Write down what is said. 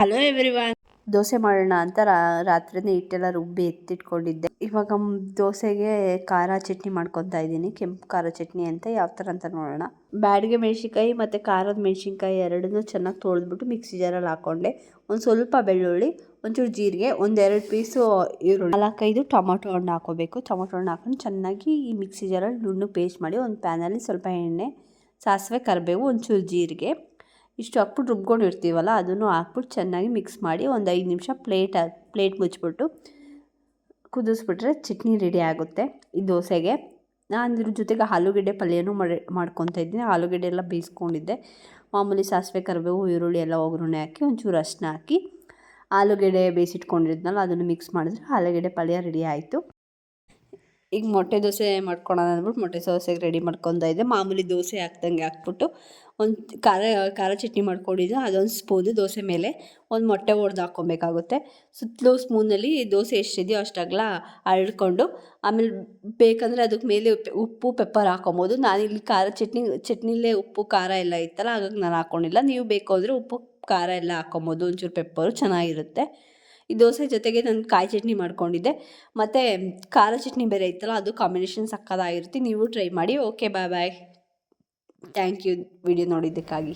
Hello everyone dosa ಮಾಡೋಣ ಅಂತ ರಾತ್ರಿನೇ ಹಿಟ್ಟೆಲ್ಲ ರುಬ್ಬಿ ಎತ್ತಿಟ್ಕೊಂಡಿದ್ದೆ. ಇವಾಗ ದೋಸೆಗೆ ಖಾರ ಚಟ್ನಿ ಮಾಡ್ಕೊತಾ ಇದ್ದೀನಿ. ಕೆಂಪು ಖಾರ ಚಟ್ನಿ ಅಂತ ಯಾವ ಥರ ಅಂತ ನೋಡೋಣ. ಬ್ಯಾಡಿಗೆ ಮೆಣಸಿನ್ಕಾಯಿ ಮತ್ತು ಖಾರದ ಮೆಣಸಿನ್ಕಾಯಿ ಎರಡನ್ನೂ ಚೆನ್ನಾಗಿ ತೊಳೆದ್ಬಿಟ್ಟು ಮಿಕ್ಸಿ ಜಾರಲ್ಲಿ ಹಾಕ್ಕೊಂಡೆ ಒಂದು ಸ್ವಲ್ಪ ಬೆಳ್ಳುಳ್ಳಿ, ಒಂಚೂರು ಜೀರಿಗೆ, ಒಂದೆರಡು ಪೀಸು ಈರುಳ್ಳಿ. ನಾಲ್ಕೈದು ಟೊಮೊಟೊ ಹಣ್ಣು ಹಾಕೋಬೇಕು. ಟೊಮೊಟೊ ಹಣ್ಣು ಹಾಕೊಂಡು ಚೆನ್ನಾಗಿ ಈ ಮಿಕ್ಸಿ ಜಾರಲ್ಲಿ ನುಣ್ಣು ಪೇಸ್ಟ್ ಮಾಡಿ ಒಂದು ಪ್ಯಾನಲ್ಲಿ ಸ್ವಲ್ಪ ಎಣ್ಣೆ, ಸಾಸಿವೆ, ಕರಿಬೇವು, ಒಂಚೂರು ಜೀರಿಗೆ ಇಷ್ಟು ಹಾಕ್ಬಿಟ್ಟು ರುಬ್ಕೊಂಡಿರ್ತೀವಲ್ಲ ಅದನ್ನು ಹಾಕ್ಬಿಟ್ಟು ಚೆನ್ನಾಗಿ ಮಿಕ್ಸ್ ಮಾಡಿ ಒಂದು ಐದು ನಿಮಿಷ ಪ್ಲೇಟ್ ಪ್ಲೇಟ್ ಮುಚ್ಚಿಬಿಟ್ಟು ಕುದಿಸ್ಬಿಟ್ರೆ ಚಟ್ನಿ ರೆಡಿ ಆಗುತ್ತೆ ಈ ದೋಸೆಗೆ. ನಾನು ಇದ್ರ ಜೊತೆಗೆ ಆಲೂಗೆಡ್ಡೆ ಪಲ್ಯನೂ ಮಾಡಿ, ಮಾಡ್ಕೊತಾ ಇದ್ದೀನಿ. ಆಲೂಗೆಡ್ಡೆ ಎಲ್ಲ ಬೇಯಿಸ್ಕೊಂಡಿದ್ದೆ. ಮಾಮೂಲಿ ಸಾಸಿವೆ, ಕರಿಬೇವು, ಈರುಳ್ಳಿ ಎಲ್ಲ ಒಗ್ಗರಣೆ ಹಾಕಿ ಒಂಚೂರು ಅರಿಶಿನ ಹಾಕಿ ಆಲೂಗೆಡ್ಡೆ ಬೇಯಿಸಿಟ್ಕೊಂಡಿದ್ನಲ್ಲ, ಅದನ್ನು ಮಿಕ್ಸ್ ಮಾಡಿದ್ರೆ ಆಲೂಗಡ್ಡೆ ಪಲ್ಯ ರೆಡಿ ಆಯಿತು. ಈಗ ಮೊಟ್ಟೆ ದೋಸೆ ಮಾಡ್ಕೊಳೋಣ ಅಂದ್ಬಿಟ್ಟು ಮೊಟ್ಟೆ ದೋಸೆಗೆ ರೆಡಿ ಇದ್ದೆ. ಮಾಮೂಲಿ ದೋಸೆ ಹಾಕ್ದಂಗೆ ಹಾಕ್ಬಿಟ್ಟು ಒಂದು ಖಾರ ಖಾರ ಚಟ್ನಿ ಮಾಡ್ಕೊಂಡಿದ್ದು. ಅದೊಂದು ಸ್ಪೂನು ದೋಸೆ ಮೇಲೆ ಒಂದು ಮೊಟ್ಟೆ ಒಡೆದು ಹಾಕ್ಕೊಬೇಕಾಗುತ್ತೆ. ಸುತ್ತಲೂ ಸ್ಪೂನಲ್ಲಿ ದೋಸೆ ಎಷ್ಟಿದೆಯೋ ಅಷ್ಟಾಗಲ ಅರಳ್ಕೊಂಡು, ಆಮೇಲೆ ಬೇಕಂದರೆ ಅದಕ್ಕೆ ಮೇಲೆ ಉಪ್ಪು- ಪೆಪ್ಪರ್ ಹಾಕೊಬೋದು ನಾನಿಲ್ಲಿ ಖಾರ ಚಟ್ನಿ, ಚಟ್ನಿಲೇ ಉಪ್ಪು, ಖಾರ ಎಲ್ಲ ಇತ್ತಲ್ಲ, ಹಾಗಾಗಿ ನಾನು ಹಾಕ್ಕೊಂಡಿಲ್ಲ ನೀವು ಬೇಕು ಅಂದರೆ ಉಪ್ಪು, ಖಾರ ಎಲ್ಲ ಹಾಕ್ಕೊಬೋದು. ಒಂಚೂರು ಪೆಪ್ಪರು ಚೆನ್ನಾಗಿರುತ್ತೆ. ಈ ದೋಸೆ ಜೊತೆಗೆ ನಾನು ಕಾಯಿ ಚಟ್ನಿ ಮಾಡ್ಕೊಂಡಿದ್ದೆ. ಮತ್ತು ಖಾರ ಚಟ್ನಿ ಬೇರೆ ಇತ್ತಲ್ಲ, ಅದು ಕಾಂಬಿನೇಷನ್ ಸಕ್ಕದಾಗಿರುತ್ತೆ ನೀವು ಟ್ರೈ ಮಾಡಿ. Okay bye bye thank you video ನೋಡಿದ್ದಕ್ಕಾಗಿ.